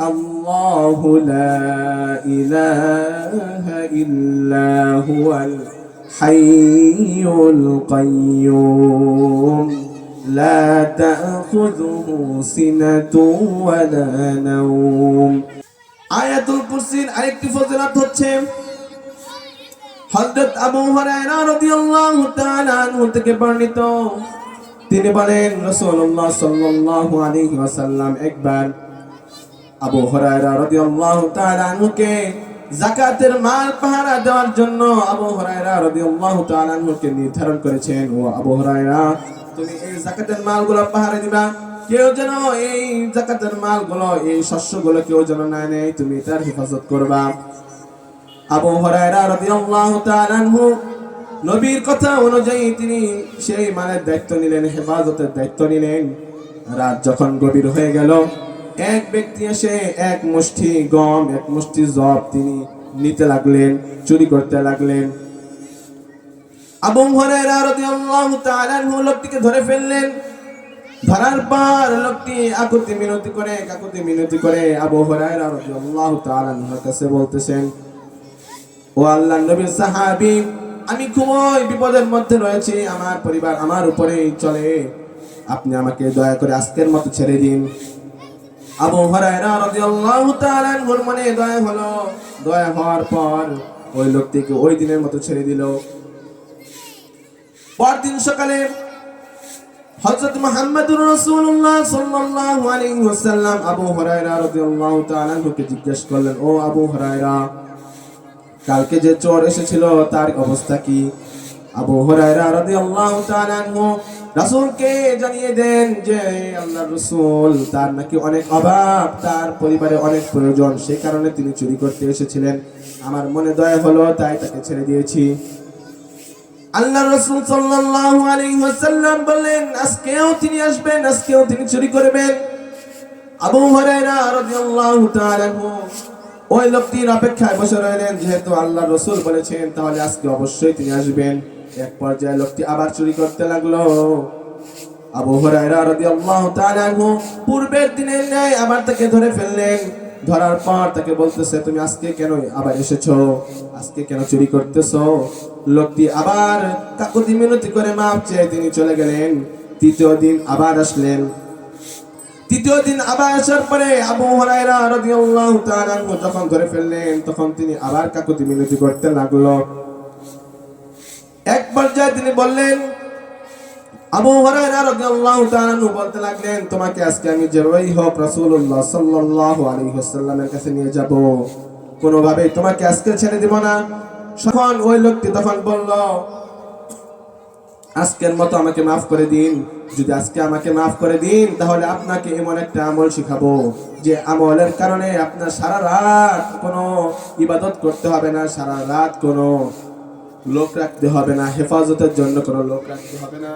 الله لا إله إلا هو الحي القيوم لا تأخذه سنة ولا نوم আয়াতুল কুরসির আরেকটি ফজিলত হচ্ছে হযরত আবু হুরায়রা রাদিয়াল্লাহু তাআলা আনহু থেকে বর্ণিত তিনি বলেন রাসূলুল্লাহ সাল্লাল্লাহু আলাইহি ওয়াসাল্লাম একবার আবু হুরায়রা রাদিয়াল্লাহু তাআলা আনহুকে যাকাতের মাল পাহারা দেওয়ার জন্য আবু হুরায়রা রাদিয়াল্লাহু তাআলা আনহুকে নির্ধারণ করেছেন। ও আবু হুরায়রা, তুমি এই যাকাতের মালগুলো পাহারা দিবা। কেউ যেন এই যাকাতের মালগুলো, এই শস্যগুলো কেউ যেন না নেয় তুমি তার হেফাজত করবা। আবু হুরায়রা রাদিয়াল্লাহু তাআলা আনহু নবীর কথা অনুযায়ী তিনি সেই মালের দায়িত্ব নিলেন, হেফাজতের দায়িত্ব নিলেন। রাত যখন গভীর হয়ে গেল এক ব্যক্তি এসে এক মুষ্টি গম, এক মুষ্টি জব তিনি নিতে লাগলেন, চুরি করতে লাগলেন। আবু হুরায়রা রাদিয়াল্লাহু তাআলা লোকটিকে ধরে ফেললেন। ধরার পর লোকটি আকুতি মিনতি করে, কাকুতি মিনতি করে আবু হুরায়রা রাদিয়াল্লাহু তাআলা কাছে বলতেছেন, ও আল্লাহ নবীর সাহাবী, আমি খুবই বিপদের মধ্যে রয়েছি, আমার পরিবার আমার উপরেই চলে। আপনি আমাকে দয়া করে আজকের মতো ছেড়ে দিন। আবু হুরায়রা রাদিয়াল্লাহু তাআলা আনহুর মনে দয়া হলো, দয়া হওয়ার পর ওই লোকটিকে ওই দিনের মতো ছেড়ে দিল। পরদিন সকালে হযরত মুহাম্মদুর রাসূলুল্লাহ সাল্লাল্লাহু আলাইহি ওয়াসাল্লাম আবু হুরায়রা রাদিয়াল্লাহু তাআলা আনহুকে জিজ্ঞেস করলেন, ও আবু হুরায়রা, কালকে যে চোর এসেছিল, তার অবস্থা কি? আবু হুরায়রা রাদিয়াল্লাহু তাআলা আনহু রাসূলকে জানিয়ে দেন যে আল্লাহ রসুল তার নাকি অনেক অভাব, তার পরিবারে অনেক প্রয়োজন, সেই কারণে তিনি চুরি করতে এসেছিলেন। আমার মনে দয়া হলো, তাই তাকে ছেড়ে দিয়েছি। আল্লাহ রাসূল সাল্লাল্লাহু আলাইহি বললেন, আজকেও তিনি আসবেন, আজকেও তিনি চুরি করবেন। আবু হুরায়রা রাদিয়াল্লাহু তাআলা ওই লোকটির অপেক্ষায় বসে রইলেন, যেহেতু আল্লাহ রসুল বলেছেন, তাহলে আজকে অবশ্যই তিনি আসবেন। এক পর্যায়ে লোকটি আবার চুরি করতে লাগল। আবু হুরায়রা রাদিয়াল্লাহু তাআলা আনহু পূর্বের দিনের ন্যায় আবার তাকে ধরে ফেললেন। ধরার পর তাকে বলতেছে, তুমি আজকে কেন আবার এসেছ? আজকে কেন চুরি করতেছো? লোকটি আবার কাকুতি মিনতি করে মাপ চেয়ে তিনি চলে গেলেন। তৃতীয় দিন আবার আসলেন। তৃতীয় দিন আবার আসার পরে আবু হুরায়রা রাদিয়াল্লাহু তাআলা যখন ধরে ফেললেন, তখন তিনি আবার কাকুতি মিনতি করতে লাগল। পর্যায়ে তিনি বললেন আজকের মতো আমাকে মাফ করে দিন। যদি আজকে আমাকে মাফ করে দিন, তাহলে আপনাকে এমন একটা আমল শিখাবো। যে আমলের কারণে আপনার সারা রাত কোনো ইবাদত করতে হবে না, সারা রাত কোনো লোক রাখতে হবে না, হেফাজতের জন্য কোনো লোক রাখতে হবে না।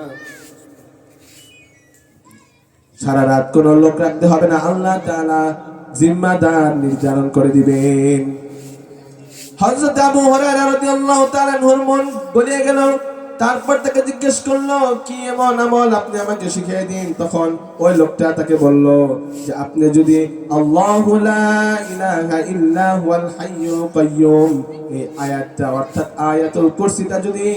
সারা রাত কোনো লোক রাখতে হবে না, আল্লাহ তালা জিম্মাদার নির্ধারণ করে দিবেন। হজরত আবু হুরায়রা রাদিয়াল্লাহু তাআলা আনহুর মন গলিয়ে গেল তারপর তাকে জিজ্ঞেস করল, কি এমন আমল আপনি আমাকে শিখিয়ে দিন? তখন ওই লোকটা তাকে বলল যে, আপনি যদি যদি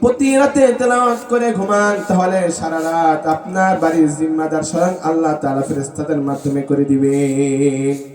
প্রতি রাতে তেলাওয়াত করে ঘুমান, তাহলে সারা রাত আপনার বাড়ির জিম্মাদার স্বয়ং আল্লাহ তাআলা ফেরেশতাদের মাধ্যমে করে দিবেন